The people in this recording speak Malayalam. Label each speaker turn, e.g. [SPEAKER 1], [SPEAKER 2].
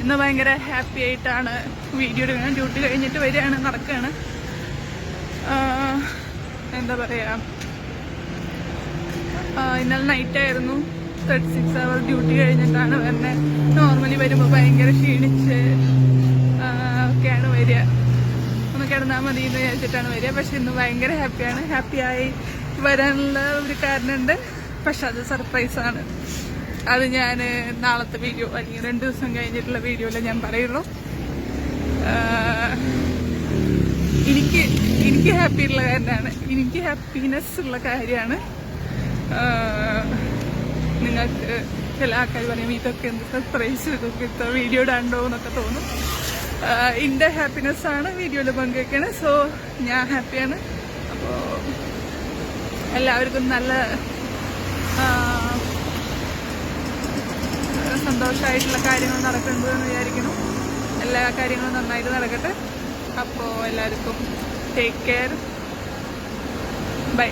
[SPEAKER 1] ഇന്ന് ഭയങ്കര ഹാപ്പി ആയിട്ടാണ് വീഡിയോ എടുക്കുന്നത്. ഡ്യൂട്ടി കഴിഞ്ഞിട്ട് വരികയാണ് നടക്കുകയാണ്. എന്താ പറയുക ഇന്നലെ നൈറ്റ് ആയിരുന്നു. തേർട്ടി സിക്സ് അവർ ഡ്യൂട്ടി കഴിഞ്ഞിട്ടാണ് വരുന്നത്. നോർമലി വരുമ്പോൾ ഭയങ്കര ക്ഷീണിച്ച് ഒക്കെയാണ് വരിക. ഒന്ന് കിടന്നാൽ മതി എന്ന് വിചാരിച്ചിട്ടാണ് വരിക. പക്ഷെ ഇന്ന് ഭയങ്കര ഹാപ്പിയാണ് ഹാപ്പിയായി വരാനുള്ള ഒരു കാരണമുണ്ട് പക്ഷെ അത് സർപ്രൈസാണ് അത് ഞാൻ നാളത്തെ വീഡിയോ അല്ലെങ്കിൽ രണ്ട് ദിവസം കഴിഞ്ഞിട്ടുള്ള വീഡിയോയിൽ ഞാൻ പറയുള്ളൂ. എനിക്ക് എനിക്ക് ഹാപ്പി ഉള്ള കാര്യമാണ്. എനിക്ക് ഹാപ്പിനെസ് ഉള്ള കാര്യമാണ്. നിങ്ങൾക്ക് ചില ആൾക്കാർ പറയും ഇതൊക്കെ എന്ത് സർപ്രൈസ് ഇതൊക്കെ ഇത്ര വീഡിയോ ഇടാണ്ടോ എന്നൊക്കെ തോന്നും. എന്റെ ഹാപ്പിനെസ് ആണ് വീഡിയോയിൽ പങ്കുവെക്കണേ സോ ഞാൻ ഹാപ്പിയാണ് അപ്പോൾ എല്ലാവർക്കും നല്ല സന്തോഷമായിട്ടുള്ള കാര്യങ്ങൾ നടക്കുന്നത് എന്ന് വിചാരിക്കുന്നു. എല്ലാ കാര്യങ്ങളും നന്നായിട്ട് നടക്കട്ടെ. അപ്പോൾ എല്ലാവർക്കും ടേക്ക് കെയർ ബൈ